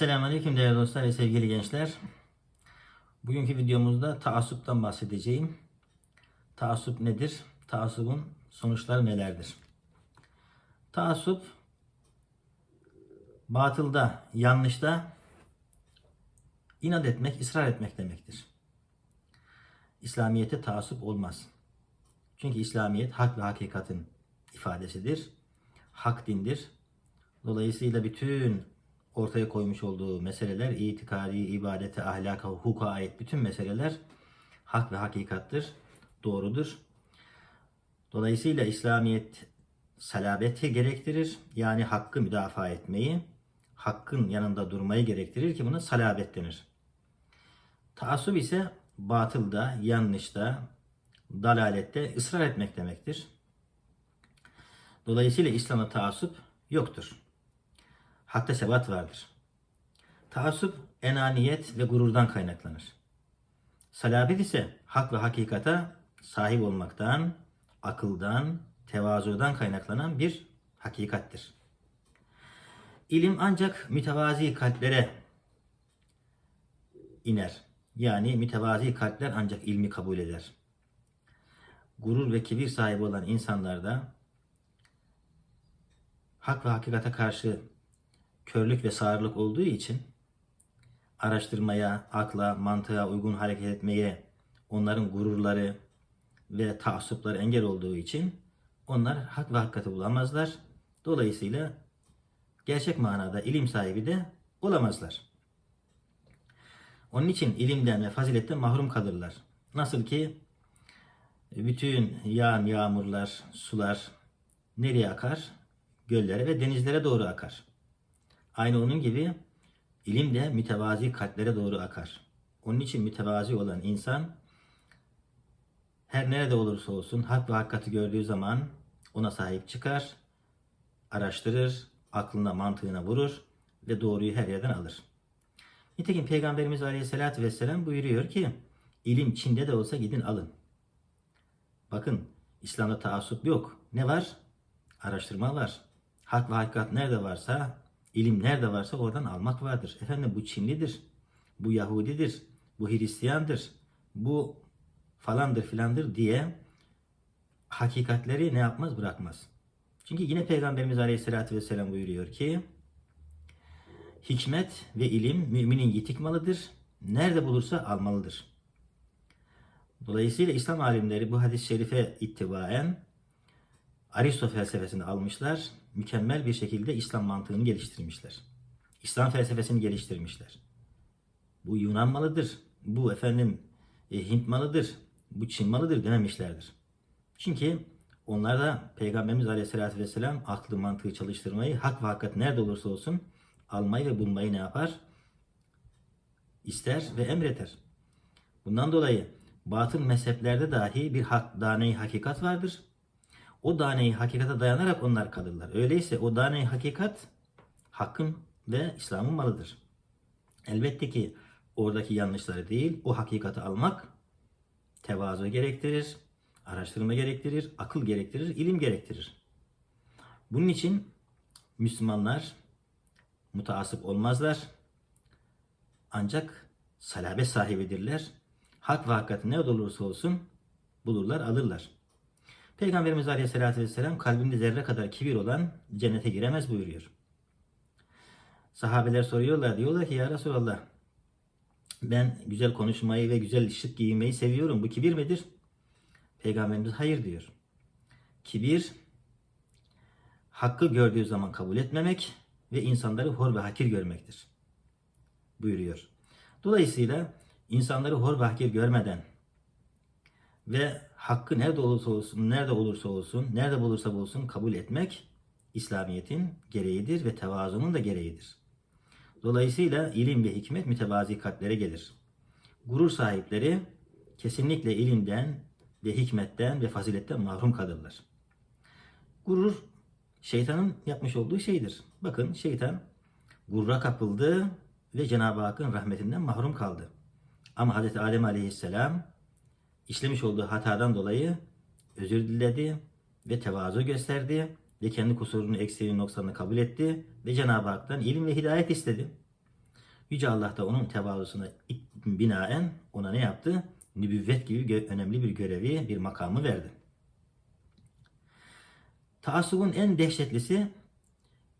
Esselamu Aleyküm değerli dostlar ve sevgili gençler. Bugünkü videomuzda taassuptan bahsedeceğim. Taassup nedir? Taassubun sonuçları nelerdir? Taassup batılda, yanlışta inat etmek, ısrar etmek demektir. İslamiyete taassup olmaz. Çünkü İslamiyet hak ve hakikatin ifadesidir. Hak dindir. Dolayısıyla bütün ortaya koymuş olduğu meseleler, itikadi, ibadete, ahlaka, hukuka ait bütün meseleler hak ve hakikattir, doğrudur. Dolayısıyla İslamiyet salabeti gerektirir. Yani hakkı müdafaa etmeyi, hakkın yanında durmayı gerektirir ki buna salabet denir. Taassup ise batılda, yanlışta, dalalette ısrar etmek demektir. Dolayısıyla İslam'da taassup yoktur. Hakta sebat vardır. Taassup enaniyet ve gururdan kaynaklanır. Salabet ise hak ve hakikata sahip olmaktan, akıldan, tevazudan kaynaklanan bir hakikattir. İlim ancak mütevazi kalplere iner. Yani mütevazi kalpler ancak ilmi kabul eder. Gurur ve kibir sahibi olan insanlarda hak ve hakikate karşı körlük ve sağırlık olduğu için araştırmaya, akla, mantığa uygun hareket etmeye onların gururları ve taassupları engel olduğu için onlar hak ve hakikati bulamazlar. Dolayısıyla gerçek manada ilim sahibi de olamazlar. Onun için ilimden ve faziletten mahrum kalırlar. Nasıl ki bütün yağan yağmurlar, sular nereye akar? Göllere ve denizlere doğru akar. Aynı onun gibi ilim de mütevazi kalplere doğru akar. Onun için mütevazi olan insan her nerede olursa olsun hak ve hakikati gördüğü zaman ona sahip çıkar, araştırır, aklına mantığına vurur ve doğruyu her yerden alır. Nitekim Peygamberimiz Aleyhisselatü Vesselam buyuruyor ki ilim Çin'de de olsa gidin alın. Bakın İslam'da taassup yok. Ne var? Araştırma var. Hak ve hakikat nerede varsa, ilim nerede varsa oradan almak vardır. Efendim bu Çinlidir, bu Yahudidir, bu Hristiyandır, bu falandır filandır diye hakikatleri ne yapmaz bırakmaz. Çünkü yine Peygamberimiz Aleyhisselatü Vesselam buyuruyor ki hikmet ve ilim müminin yitik malıdır. Nerede bulursa almalıdır. Dolayısıyla İslam alimleri bu hadis-i şerife ittibaen Aristo felsefesini almışlar. Mükemmel bir şekilde İslam mantığını geliştirmişler. İslam felsefesini geliştirmişler. Bu Yunan malıdır. Bu efendim e, Hint malıdır. Bu Çin malıdır dememişlerdir. Çünkü onlar da Peygamberimiz Aleyhisselatü Vesselam aklı mantığı çalıştırmayı hak ve hakikat nerede olursa olsun almayı ve bulmayı ne yapar? İster ve emreder. Bundan dolayı batıl mezheplerde dahi bir hak, dane hakikat vardır. O dane hakikate dayanarak onlar kalırlar. Öyleyse o dane hakikat hakkın ve İslam'ın malıdır. Elbette ki oradaki yanlışları değil, o hakikati almak tevazu gerektirir, araştırma gerektirir, akıl gerektirir, ilim gerektirir. Bunun için Müslümanlar mutaasip olmazlar. Ancak salabet sahibidirler. Hak ve hakikati ne olursa olsun bulurlar, alırlar. Peygamberimiz Aleyhisselatü Vesselam kalbinde zerre kadar kibir olan cennete giremez buyuruyor. Sahabeler soruyorlar diyorlar ki ya Resulallah ben güzel konuşmayı ve güzel şık giyinmeyi seviyorum. Bu kibir midir? Peygamberimiz hayır diyor. Kibir hakkı gördüğü zaman kabul etmemek ve insanları hor ve hakir görmektir. Buyuruyor. Dolayısıyla insanları hor ve hakir görmeden ve hakkı nerede olursa olsun, nerede olursa olsun, nerede bulursa bulsun kabul etmek İslamiyet'in gereğidir ve tevazunun da gereğidir. Dolayısıyla ilim ve hikmet mütevazi kalplere gelir. Gurur sahipleri kesinlikle ilimden ve hikmetten ve faziletten mahrum kalırlar. Gurur şeytanın yapmış olduğu şeydir. Bakın şeytan gurura kapıldı ve Cenab-ı Hakk'ın rahmetinden mahrum kaldı. Ama Hz. Adem Aleyhisselam işlemiş olduğu hatadan dolayı özür diledi ve tevazu gösterdi ve kendi kusurunu, eksiğini, noksanını kabul etti ve Cenab-ı Hak'tan ilim ve hidayet istedi. Yüce Allah da onun tevazusuna binaen ona ne yaptı? Nübüvvet gibi önemli bir görevi, bir makamı verdi. Taassubun en dehşetlisi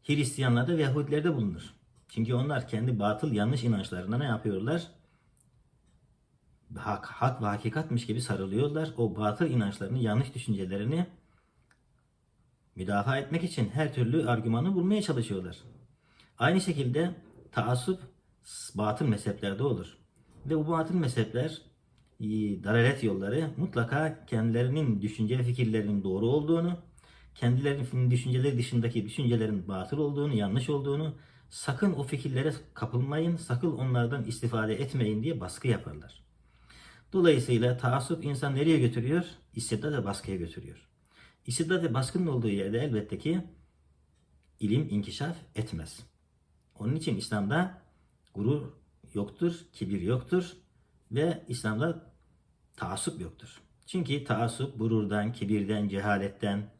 Hristiyanlarda ve Yahudilerde bulunur. Çünkü onlar kendi batıl yanlış inançlarına ne yapıyorlar? Hak, hak ve hakikatmiş gibi sarılıyorlar. O batıl inançlarını, yanlış düşüncelerini müdafaa etmek için her türlü argümanı bulmaya çalışıyorlar. Aynı şekilde taassup batıl mezheplerde olur. Ve bu batıl mezhepler e, dalalet yolları mutlaka kendilerinin düşünce ve fikirlerinin doğru olduğunu, kendilerinin düşünceleri dışındaki düşüncelerin batıl olduğunu, yanlış olduğunu, sakın o fikirlere kapılmayın, sakın onlardan istifade etmeyin diye baskı yaparlar. Dolayısıyla taassup insan nereye götürüyor? İstibdat ve baskıya götürüyor. İstibdat ve baskının olduğu yerde elbette ki ilim inkişaf etmez. Onun için İslam'da gurur yoktur, kibir yoktur ve İslam'da taassup yoktur. Çünkü taassup gururdan, kibirden, cehaletten,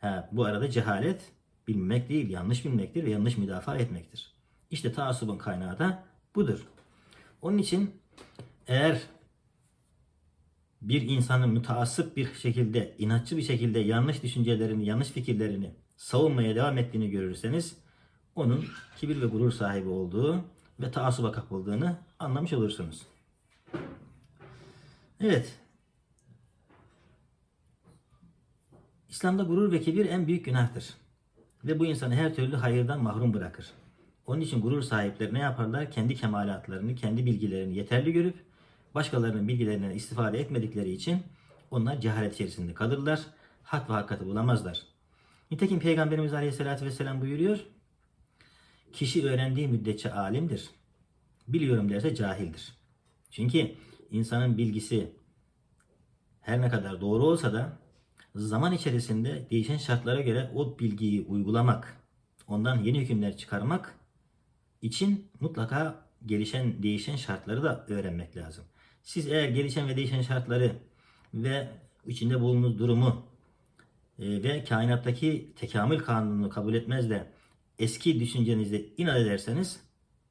ha, bu arada cehalet bilmek değil, yanlış bilmektir ve yanlış müdafaa etmektir. İşte taassubun kaynağı da budur. Onun için eğer bir insanın müteassıp bir şekilde, inatçı bir şekilde yanlış düşüncelerini, yanlış fikirlerini savunmaya devam ettiğini görürseniz onun kibir ve gurur sahibi olduğu ve taassuba kapıldığını anlamış olursunuz. Evet. İslam'da gurur ve kibir en büyük günahtır. Ve bu insanı her türlü hayırdan mahrum bırakır. Onun için gurur sahipleri ne yaparlar? Kendi kemalatlarını, kendi bilgilerini yeterli görüp başkalarının bilgilerinden istifade etmedikleri için onlar cehalet içerisinde kalırlar. Hak ve hakikati bulamazlar. Nitekim Peygamberimiz Aleyhisselatü Vesselam buyuruyor. Kişi öğrendiği müddetçe alimdir. Biliyorum derse cahildir. Çünkü insanın bilgisi her ne kadar doğru olsa da zaman içerisinde değişen şartlara göre o bilgiyi uygulamak, ondan yeni hükümler çıkarmak için mutlaka gelişen, değişen şartları da öğrenmek lazım. Siz eğer gelişen ve değişen şartları ve içinde bulunduğunuz durumu e, ve kainattaki tekamül kanununu kabul etmez de eski düşüncenizde inat ederseniz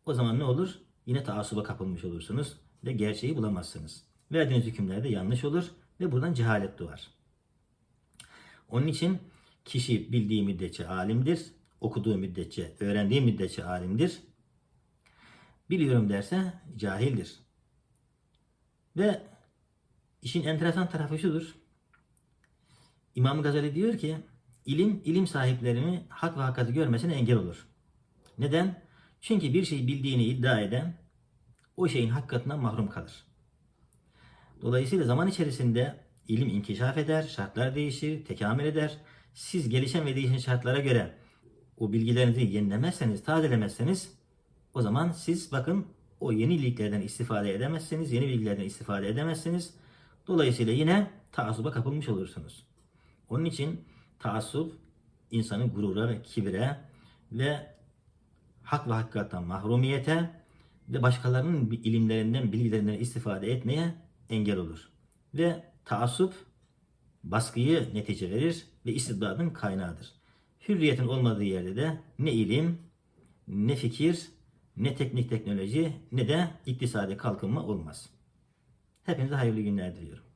o zaman ne olur? Yine taassuba kapılmış olursunuz ve gerçeği bulamazsınız. Verdiğiniz hükümler de yanlış olur ve buradan cehalet doğar. Onun için kişi bildiği müddetçe alimdir, okuduğu müddetçe, öğrendiği müddetçe alimdir. Biliyorum derse cahildir. Ve işin enteresan tarafı şudur. İmam Gazali diyor ki ilim ilim sahiplerini hak ve hakikati görmesine engel olur. Neden? Çünkü bir şeyi bildiğini iddia eden o şeyin hakikatinden mahrum kalır. Dolayısıyla zaman içerisinde ilim inkişaf eder, şartlar değişir, tekamül eder. Siz gelişen ve değişen şartlara göre o bilgilerinizi yenilemezseniz, tazelemezseniz o zaman siz bakın o yeniliklerden istifade edemezsiniz, yeni bilgilerden istifade edemezsiniz. Dolayısıyla yine taassuba kapılmış olursunuz. Onun için taassup insanı gurura ve kibire ve hak ve hakikatten mahrumiyete ve başkalarının ilimlerinden, bilgilerinden istifade etmeye engel olur. Ve taassup baskıyı netice verir ve istibdadın kaynağıdır. Hürriyetin olmadığı yerde de ne ilim, ne fikir, ne teknik teknoloji ne de iktisadi kalkınma olmaz. Hepinize hayırlı günler diliyorum.